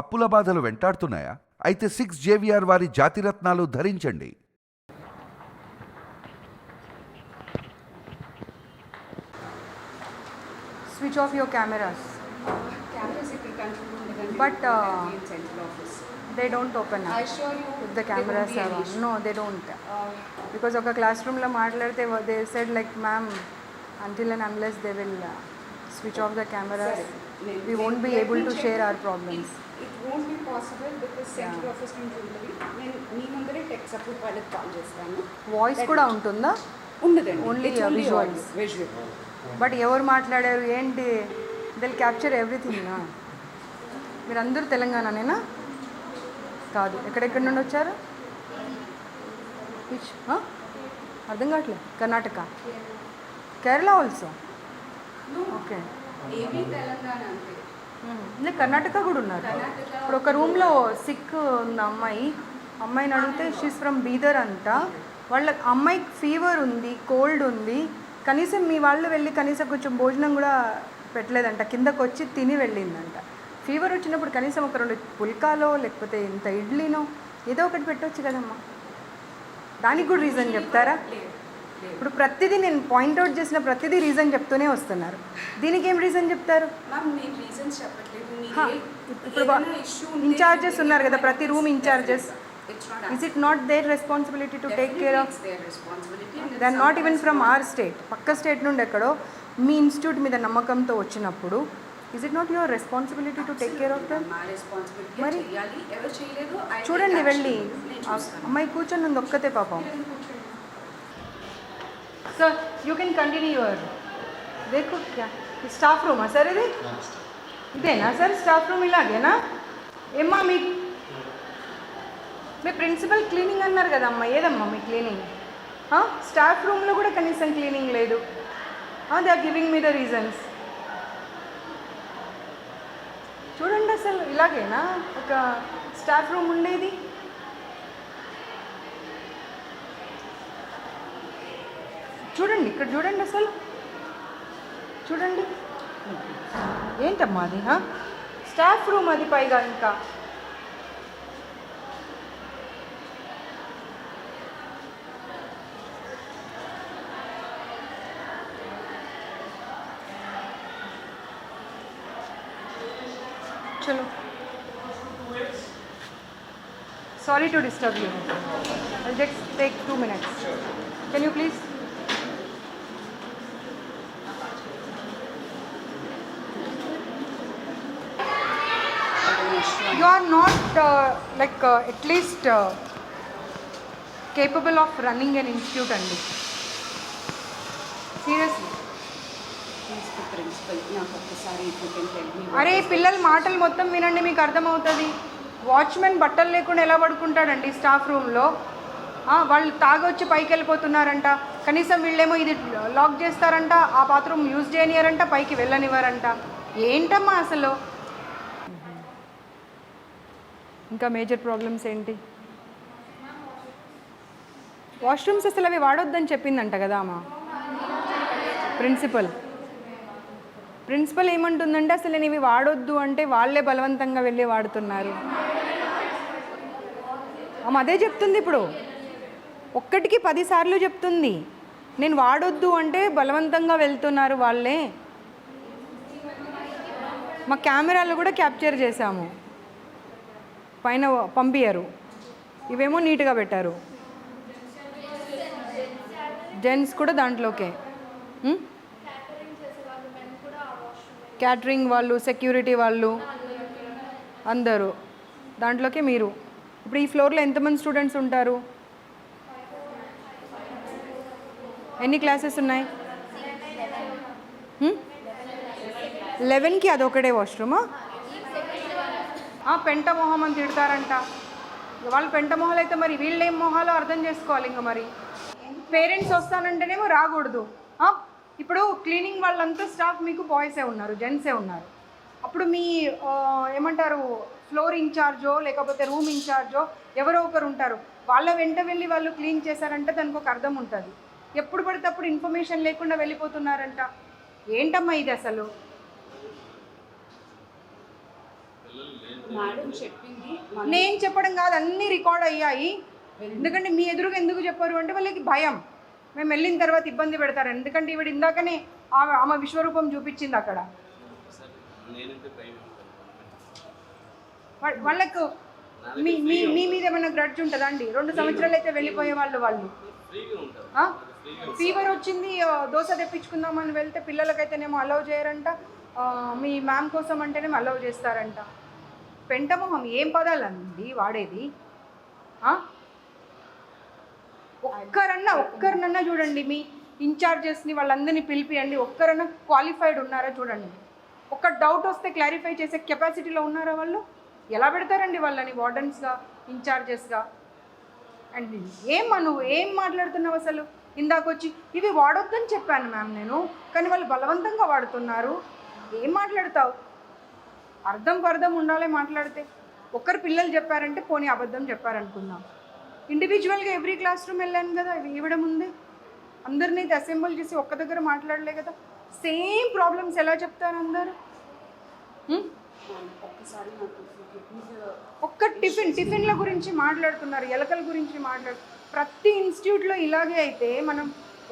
అప్పుల బాధలు వెంటాడుతున్నాయా? అయితే సిక్స్ జేవిఆర్ వారి జాతిరత్నాలు ధరించండి. Switch off your cameras office. They don't open I assure you, if the cameras. No they don't because ఒక క్లాస్ రూమ్లో మాట్లాడితే they said like ma'am until and unless they will switch off the cameras let able me to check. Share our problems It- won't be possible because central office నుంచి ఉంటుంది. నేను మీ ముందరే tech support వాళ్ళకి call చేస్తాను. Voice కూడా ఉంటుందా? ఉండదండి. Visuals. audio, visual. బట్ ఎవరు మాట్లాడారు? ఏంటి? దిల్ క్యాప్చర్ ఎవ్రీథింగ్ మీరు అందరూ తెలంగాణనేనా? కాదు. ఎక్కడెక్కడి నుండి వచ్చారు? విచ్ అర్థం కావట్లేదు. కర్ణాటక. కేరళ ఆల్సో ఓకే ఏపీ తెలంగాణ అంతే. ఇంకా కర్ణాటక కూడా ఉన్నారు. ఇప్పుడు ఒక రూమ్లో సిక్ ఉన్న అమ్మాయి అమ్మాయిని అడిగితే షీస్ ఫ్రమ్ బీదర్ అంట. వాళ్ళ అమ్మాయికి ఫీవర్ ఉంది కోల్డ్ ఉంది. కనీసం మీ వాళ్ళు వెళ్ళి కనీసం కొంచెం భోజనం కూడా పెట్టలేదంట. కిందకు వచ్చి తిని వెళ్ళిందంట. ఫీవర్ వచ్చినప్పుడు కనీసం ఒక రెండు పుల్కాలో లేకపోతే ఇంత ఇడ్లీనో ఏదో ఒకటి పెట్టొచ్చు కదమ్మా. దానికి కూడా రీజన్ చెప్తారా? ఇప్పుడు ప్రతిదీ నేను పాయింట్అవుట్ చేసిన ప్రతిదీ రీజన్ చెప్తూనే వస్తున్నారు. దీనికి ఏం రీజన్ చెప్తారు? ఇప్పుడు ఇన్ఛార్జెస్ ఉన్నారు కదా ప్రతి room incharges is it not their responsibility to take care of Definitely it's their responsibility and they are it's not even from. Or state పక్క స్టేట్ నుండి ఎక్కడో మీ ఇన్స్టిట్యూట్ మీద నమ్మకంతో వచ్చినప్పుడు is it not your responsibility to take care of them మరి? చూడండి. వెళ్ళి. అమ్మాయి కూర్చొని ఉంది ఒక్కతే పాపం. Sir you can continue your దేఖో క్యా స్టాఫ్ రూమా సార్ ఇది ఇదేనా సార్ స్టాఫ్ రూమ్ ఇలాగేనా ఏమ్మా మీ మీ ప్రిన్సిపల్ క్లీనింగ్ అన్నారు కదమ్మా ఏదమ్మా మీ క్లీనింగ్ స్టాఫ్ రూమ్లో కూడా కనీసం క్లీనింగ్ లేదు they are giving me the reasons చూడండి అసలు ఇలాగేనా ఒక స్టాఫ్ రూమ్ ఉండేది చూడండి ఇక్కడ చూడండి అసలు. చూడండి. ఏంటమ్మా అది హా? స్టాఫ్ రూమ్ అది పైగా ఇంకా. చలో. Sorry to disturb you I just take two minutes can you please you are not uh, like uh, at least uh, capable of running an institute me what అరే పిల్లల మాటలు మొత్తం వినండి మీకు అర్థమవుతుంది. వాచ్మెన్ బట్టలు లేకుండా ఎలా పడుకుంటాడండి స్టాఫ్ రూమ్లో వాళ్ళు తాగొచ్చి పైకి వెళ్ళిపోతున్నారంట. కనీసం వీళ్ళేమో ఇది లాక్ చేస్తారంట ఆ బాత్రూమ్ యూజ్ చేయనియారంట పైకి వెళ్ళనివ్వరంట. ఏంటమ్మా అసలు? ఇంకా మేజర్ ప్రాబ్లమ్స్ ఏంటి? వాష్రూమ్స్ అసలు అవి వాడొద్దని చెప్పిందంట కదా అమ్మా. ప్రిన్సిపల్. ప్రిన్సిపల్ ఏమంటుందంటే అసలు నేను ఇవి వాడొద్దు అంటే వాళ్ళే బలవంతంగా వెళ్ళి వాడుతున్నారు. అమ్మ అదే చెప్తుంది ఇప్పుడు. ఒక్కటికి పదిసార్లు చెప్తుంది. నేను వాడొద్దు అంటే బలవంతంగా వెళ్తున్నారు వాళ్ళే. మా కెమెరాలు కూడా క్యాప్చర్ చేశాము. పైన పంపించారు ఇవేమో నీట్గా పెట్టారు. జెంట్స్ కూడా దాంట్లోకే. క్యాటరింగ్ వాళ్ళు సెక్యూరిటీ వాళ్ళు అందరూ దాంట్లోకే మీరు. ఇప్పుడు ఈ ఫ్లోర్లో ఎంతమంది స్టూడెంట్స్ ఉంటారు? ఎన్ని క్లాసెస్ ఉన్నాయి? లెవెన్కి అదొకటే వాష్రూమా? పెంట మొహం అని తిడతారంట వాళ్ళు పెంట మొహాలు అయితే మరి వీళ్ళేం మొహాలో అర్థం చేసుకోవాలి ఇంకా మరి. పేరెంట్స్ వస్తానంటేనేమో రాకూడదు. ఇప్పుడు క్లీనింగ్ వాళ్ళంతా స్టాఫ్ మీకు బాయ్సే ఉన్నారు జెంట్సే ఉన్నారు. అప్పుడు మీ ఏమంటారు ఫ్లోర్ ఇన్ఛార్జో లేకపోతే రూమ్ ఇన్ఛార్జో ఎవరో ఒకరు ఉంటారు. వాళ్ళ వెంట వెళ్ళి వాళ్ళు క్లీన్ చేశారంటే దానికి ఒక అర్థం ఉంటుంది. ఎప్పుడు పడితే అప్పుడు ఇన్ఫర్మేషన్ లేకుండా వెళ్ళిపోతున్నారంట. ఏంటమ్మా ఇది అసలు మేడం చెప్పింది మన- నేను చెప్పడం కాదు అన్నీ రికార్డ్ అయ్యాయి. ఎందుకంటే మీ ఎదురుగా ఎందుకు చెప్పారు అంటే వాళ్ళకి భయం. మేము వెళ్ళిన తర్వాత ఇబ్బంది పెడతారు. ఎందుకంటే ఈవిడ ఇందాకనే ఆమె ఆమె విశ్వరూపం చూపించింది అక్కడ. వాళ్ళకు మీ మీ మీ మీద ఏమైనా గ్రడ్జ్ ఉంటుందా అండి? రెండు సంవత్సరాలు అయితే వెళ్ళిపోయే వాళ్ళు వాళ్ళు? ఫీవర్ వచ్చింది దోశ తెప్పించుకుందామని వెళ్తే పిల్లలకైతేనేమో అలౌ చేయరంట. మీ మ్యామ్ కోసం అంటేనేమో అలౌ చేస్తారంట. పెంటమొహం ఏం పదాలండి వాడేది? ఒక్కరన్నా ఒక్కరినన్నా చూడండి మీ ఇన్ఛార్జెస్ని వాళ్ళందరినీ పిలిపియండి. ఒక్కరన్నా క్వాలిఫైడ్ ఉన్నారా చూడండి. ఒక్క డౌట్ వస్తే క్లారిఫై చేసే కెపాసిటీలో ఉన్నారా వాళ్ళు? ఎలా పెడతారండి వాళ్ళని వార్డెన్స్గా ఇన్ఛార్జెస్గా? అండ్ ఏమ్మా నువ్వు ఏం మాట్లాడుతున్నావు అసలు? ఇందాకొచ్చి ఇవి వాడొద్దని చెప్పాను మ్యామ్ నేను కానీ వాళ్ళు బలవంతంగా వాడుతున్నారు. ఏం మాట్లాడతావు? అర్థం పర్థం ఉండాలి మాట్లాడితే. ఒక్కరు పిల్లలు చెప్పారంటే పోనీ అబద్ధం చెప్పారనుకుందాం. ఇండివిజువల్గా ఎవ్రీ క్లాస్ రూమ్ వెళ్ళాను కదా ఇవి ఇవ్వడం ఉంది అందరినీ అసెంబుల్ చేసి ఒక్క దగ్గర మాట్లాడలే కదా. సేమ్ ప్రాబ్లమ్స్ ఎలా చెప్తారు అందరు? ఒక్క టిఫిన్ టిఫిన్ల గురించి మాట్లాడుతున్నారు ఎలకల గురించి మాట్లాడు. ప్రతి ఇన్స్టిట్యూట్లో ఇలాగే అయితే మనం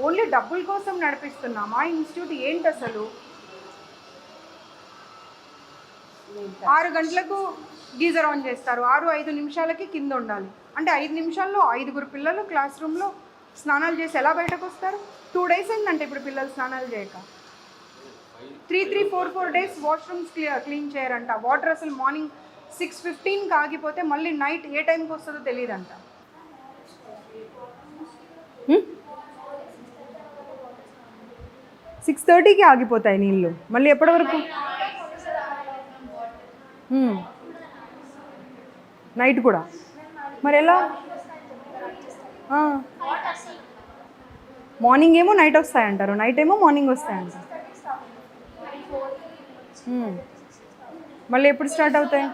ఓన్లీ డబ్బుల కోసం నడిపిస్తున్నాం. ఆ ఇన్స్టిట్యూట్ ఏంటి అసలు? ఆరు గంటలకు గీజర్ ఆన్ చేస్తారు. ఆరు ఐదు నిమిషాలకి కింద ఉండాలి. అంటే ఐదు నిమిషాల్లో ఐదుగురు పిల్లలు క్లాస్ రూమ్లో స్నానాలు చేసి ఎలా బయటకు వస్తారు? టూ డేస్ అయిందంటే ఇప్పుడు పిల్లలు స్నానాలు చేయక. Three three four four days washrooms clear clean చేయరంట. Water అసలు మార్నింగ్ సిక్స్ ఫిఫ్టీన్కి ఆగిపోతే మళ్ళీ నైట్ ఏ టైంకి వస్తుందో తెలియదంట. సిక్స్ థర్టీకి ఆగిపోతాయి నీళ్ళు. మళ్ళీ ఎప్పటి వరకు? నైట్ కూడా. మరి ఎలా? మార్నింగ్ ఏమో నైట్ వస్తాయి అంటారు నైట్ ఏమో మార్నింగ్ వస్తాయి అంటారు మళ్ళీ ఎప్పుడు స్టార్ట్ అవుతాయి?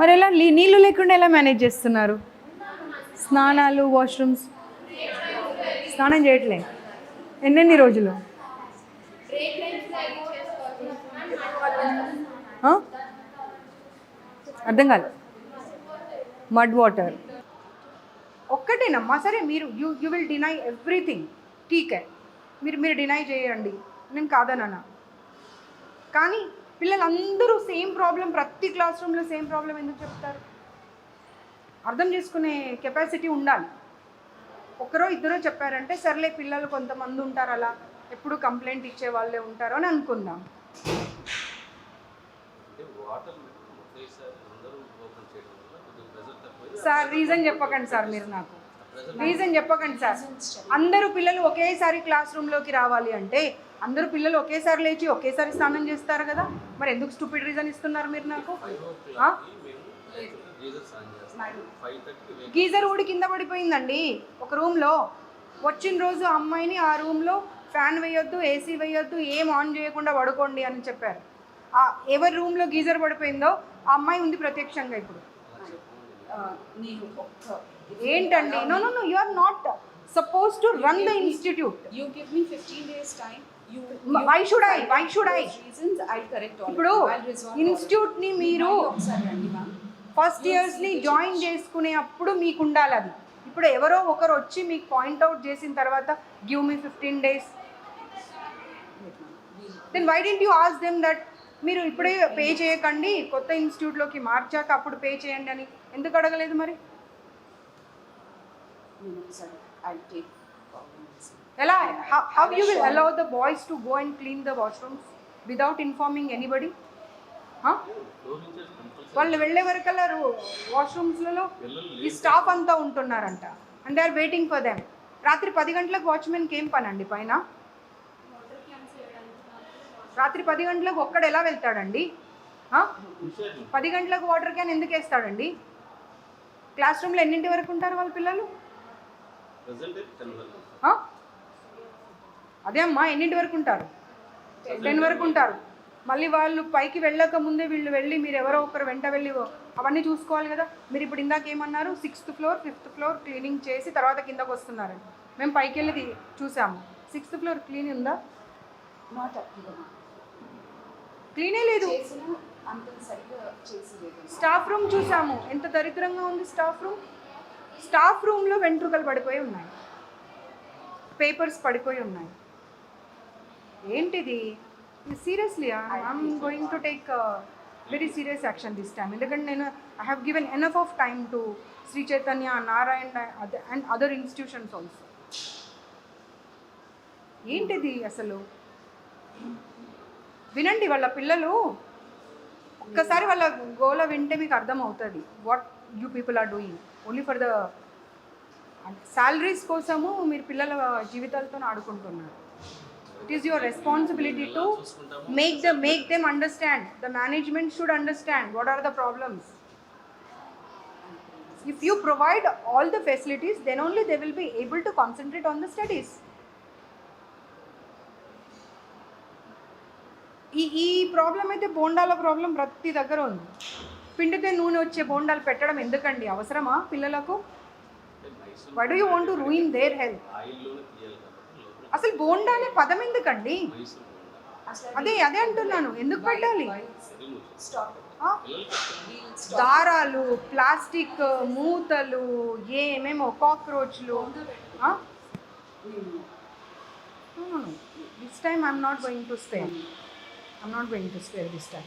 మరి ఎలా? నీళ్ళు లేకుండా ఎలా మేనేజ్ చేస్తున్నారు? స్నానాలు వాష్రూమ్స్ స్నానం చేయట్లేదు ఎన్నెన్ని రోజులు? అర్థం కాదు మడ్ వాటర్. ఒక్కటేనమ్మా సరే మీరు you you will deny everything. టీకే మీరు మీరు డినై చేయండి నేను కాదనన్నా కానీ పిల్లలందరూ సేమ్ ప్రాబ్లం ప్రతి క్లాస్ రూమ్లో సేమ్ ప్రాబ్లం ఎందుకు చెప్తారు? అర్థం చేసుకునే కెపాసిటీ ఉండాలి. ఒకరో ఇద్దరో చెప్పారంటే సర్లే పిల్లలు కొంతమంది ఉంటారు అలా ఎప్పుడు కంప్లైంట్ ఇచ్చే వాళ్ళే ఉంటారు అని అనుకుందాం. సార్ రీజన్ చెప్పకండి సార్ మీరు నాకు. రీజన్ చెప్పకండి సార్. అందరూ పిల్లలు ఒకేసారి క్లాస్ రూమ్లోకి రావాలి అంటే అందరూ పిల్లలు ఒకేసారి లేచి ఒకేసారి స్నానం చేస్తారు కదా? మరి ఎందుకు స్టూపిడ్ రీజన్ ఇస్తున్నారు మీరు నాకు? గీజర్ ఊడి కింద పడిపోయిందండి ఒక రూమ్లో వచ్చిన రోజు అమ్మాయిని ఆ రూమ్లో ఫ్యాన్ వేయొద్దు ఏసీ వేయొద్దు ఏం ఆన్ చేయకుండా పడుకోండి అని చెప్పారు. ఆ ఎవరి రూమ్లో గీజర్ పడిపోయిందో ఆ అమ్మాయి ఉంది ప్రత్యక్షంగా ఇప్పుడు. ఏంటండి? No no no you are not suppose to run the institute you give me fifteen days time you why should I why should I reasons I correct ఇప్పుడు ఇన్స్టిట్యూట్ని మీరు ఒకసారి రండి మ్యామ్ ఫస్ట్ ఇయర్స్ని జాయిన్ చేసుకునే అప్పుడు మీకు ఉండాలి అది. ఇప్పుడు ఎవరో ఒకరు వచ్చి మీకు పాయింట్అవుట్ చేసిన తర్వాత give me fifteen days then why didn't you ask them that మీరు ఇప్పుడే పే చేయకండి కొత్త ఇన్స్టిట్యూట్లోకి మార్చాక అప్పుడు పే చేయండి అని? ఎందుకు అడగలేదు మరి? ఐ ఎలా how you will allow the boys to go and clean the washrooms without informing anybody వాళ్ళు వెళ్ళే వరకల్లా వాష్రూమ్స్లలో ఈ స్టాఫ్ అంతా ఉంటున్నారంట. And they are waiting for them రాత్రి పది గంటలకు వాచ్మెన్కి ఏం పని అండి పైన? రాత్రి పది గంటలకు ఒక్కడు ఎలా వెళ్తాడండి? పది గంటలకు వాటర్ క్యాన్ ఎందుకు వేస్తాడండి? క్లాస్ రూమ్లో ఎన్నింటి వరకు ఉంటారు వాళ్ళ పిల్లలు? అదే అమ్మా ఎన్నింటి వరకు ఉంటారు? టెన్ వరకు ఉంటారు. మళ్ళీ వాళ్ళు పైకి వెళ్ళక ముందే వీళ్ళు వెళ్ళి మీరు ఎవరో ఒకరు వెంట వెళ్ళి అవన్నీ చూసుకోవాలి కదా. మీరు ఇప్పుడు ఇందాక ఏమన్నారు? Sixth floor fifth floor cleaning చేసి తర్వాత కిందకు వస్తున్నారండి. మేము పైకి వెళ్ళి చూసాము. సిక్స్త్ ఫ్లోర్ క్లీన్ ఉందా? క్లీనే లేదు. స్టాఫ్ రూమ్ చూసాము. ఎంత దరిద్రంగా ఉంది స్టాఫ్ రూమ్ స్టాఫ్ రూమ్లో వెంట్రుకలు పడిపోయి ఉన్నాయి. పేపర్స్ పడిపోయి ఉన్నాయి. ఏంటిది? Seriously I'm going to take very serious action this time ఎందుకంటే నేను I have given enough of time to Shri Chaitanya Narayana and other institutions also ఏంటిది అసలు? వినండి వాళ్ళ పిల్లలు ఒక్కసారి వాళ్ళ గోల వింటే మీకు అర్థమవుతుంది what you people are doing only for the salaries కోసము మీరు పిల్లల జీవితాలతో ఆడుకుంటున్నారు. It is your responsibility to make the make them understand the management should understand what are the problems if you provide all the facilities then only they will be able to concentrate on the studies ఈ ఈ problem అయితే బోండాల problem ప్రతి దగ్గర ఉంది. పిండితే నూనె వచ్చే బోండాలు పెట్టడం ఎందుకండి? అవసరమా పిల్లలకు? Why do you want to ruin their health అసలు బోండా అనే పదం ఎందుకండి? అదే అదే అంటున్నాను. ఎందుకు పెట్టాలి? దారాలు ప్లాస్టిక్ మూతలు ఏమేమో కాక్రోచ్లు. This time I'm not going to spare I'm not going to spare this time